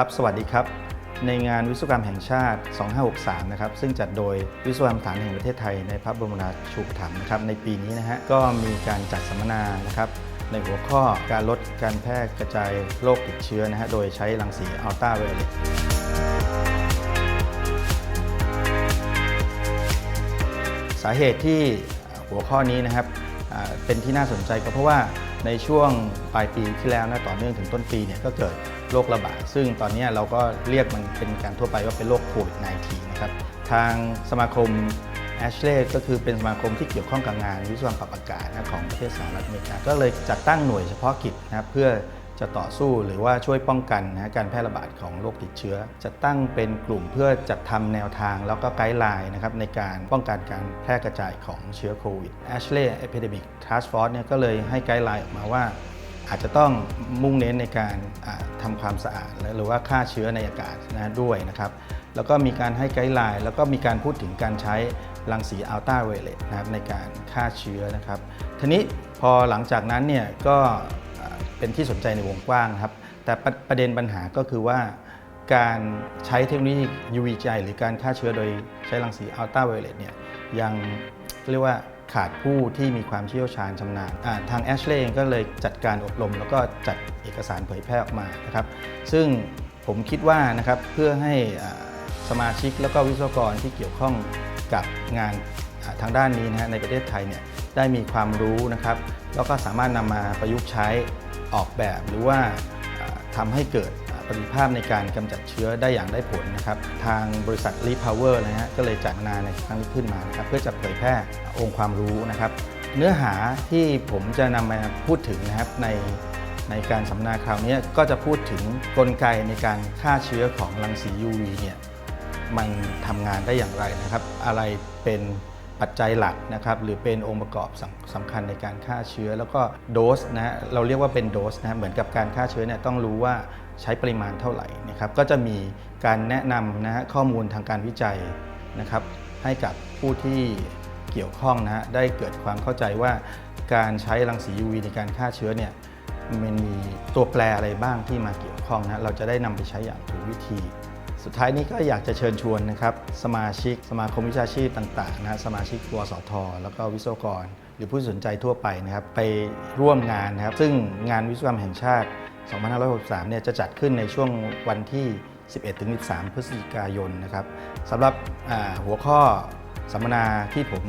ครับ สวัสดีครับ ในงานวิศวกรรมแห่งชาติ 2563 นะครับ ซึ่งจัดโดยวิศวกรรมสถานแห่งประเทศไทยในพระบรมราชูปถัมภ์นะครับ ในปีนี้นะฮะ ก็มีการจัดสัมมนา นะครับ ในหัวข้อการลดการแพร่กระจายโรคติดเชื้อนะฮะ โดยใช้รังสีอัลตราไวโอเลตสาเหตุที่หัวข้อนี้นะครับเป็นที่น่าสนใจก็เพราะว่า ในช่วงปลายปีที่แล้วนะต่อเนื่องถึงต้นปีเนี่ยก็เกิดโรคระบาด ซึ่งตอนนี้เราก็เรียกมันเป็นการทั่วไปว่าเป็นโรคโควิด -19 นะครับ ทางสมาคมแอชเลก็คือเป็นสมาคมที่เกี่ยวข้องกับงานวิศวกรรมปรับอากาศนะของประเทศสหรัฐอเมริกา ก็เลยจัดตั้งหน่วยเฉพาะกิจนะเพื่อ จะต่อสู้หรือว่าช่วยป้องกันนะการแพร่ระบาดของโรคติดเชื้อ จะตั้งเป็นกลุ่มเพื่อจัดทำแนวทางแล้วก็ไกด์ไลน์นะครับในการป้องกันการแพร่กระจายของเชื้อโควิด Ashley Epidemic Task Force เนี่ยก็เลยให้ไกด์ไลน์ออกมาว่า อาจจะต้องมุ่งเน้นในการทำาความสะอาดและหรือว่าฆ่าเชื้อในอากาศนะด้วยนะครับแล้วก็มีการให้ไกด์ไลน์แล้วก็มีการพูดถึงการใช้รังสีอัลตราไวเลตนะครับในการฆ่าเชื้อนะครับทีนี้พอหลังจากนั้นเนี่ยก็ เป็นที่สนใจในวงกว้างครับ แต่ประประเด็นปัญหาก็คือว่า การใช้เทคโนโลยี UVJ หรือการฆ่าเชื้อโดยใช้รังสีอัลตราไวโอเลตเนี่ยยังเรียกว่าขาดผู้ที่มีความเชี่ยวชาญชำนาญทาง a s h l e y เองก็เลยจัดการอบรม แล้วก็จัดเอกสารเผยแพร่ออกมานะครับ ซึ่งผมคิดว่านะครับเพื่อให้สมาชิกแล้วก็วิศวกรที่เกี่ยวข้องกับงานทางด้านนี้นะฮะในประเทศไทยเนี่ยได้มีความรู้นะครับ แล้วก็สามารถนำมาประยุกต์ใช้ ออกแบบหรือว่าอ่าทำให้เกิดประสิทธิภาพในการกำจัดเชื้อได้อย่างได้ผลนะครับ ทางบริษัท r e p o w e r นะฮะก็เลยจัดงานในครั้งนี้ขึ้นมานะครับเพื่อจะเผยแพร่องค์ความรู้นะครับ เนื้อหาที่ผมจะนำมาพูดถึงนะครับในในการสัมมนาคราวนี้ก็จะพูดถึงกลไกในการฆ่าเชื้อของรังสี UV เนี่ยมันทำงานได้อย่างไรนะครับ อะไรเป็น ปัจจัยหลักนะครับหรือเป็นองค์ประกอบสำคัญในการฆ่าเชื้อ แล้วก็โดสนะฮะเราเรียกว่าเป็นโดสนะฮะเหมือนกับการฆ่าเชื้อเนี่ยต้องรู้ว่าใช้ปริมาณเท่าไหร่นะครับก็จะมีการแนะนำนะฮะข้อมูลทางการวิจัยนะครับให้กับผู้ที่เกี่ยวข้องนะฮะได้เกิดความเข้าใจว่าการใช้รังสี UV ในการฆ่าเชื้อเนี่ยมันมีตัวแปรอะไรบ้างที่มาเกี่ยวข้องนะเราจะได้นำไปใช้อย่างถูกวิธี สุดท้ายนี้ก็อยากจะเชิญชวนนะครับสมาชิก สมาคมวิชาชีพต่างๆนะสมาชิกวสท แล้วก็วิศวกร หรือผู้สนใจทั่วไปนะครับไปร่วมงานนะครับซึ่งงานวิศวกรรมแห่งชาติ 2563 เนี่ยจะจัดขึ้นในช่วงวันที่ 11-13 พฤศจิกายนนะครับสำหรับหัวข้อสัมมนาที่ผม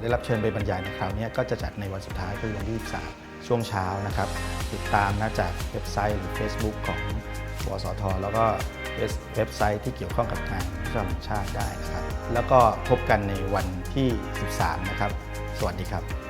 ได้รับเชิญไปบรรยายในคราวนี้ก็จะจัดในวันสุดท้ายคือวันที่ 23 ช่วงเช้านะครับ ติดตามนะจากเว็บไซต์หรือ Facebook ของวสท แล้วก็ เว็บไซต์ที่เกี่ยวข้องกับงานวิศวกรรมแห่งชาติได้นะครับ แล้วก็พบกันในวันที่ 13 นะครับ สวัสดีครับ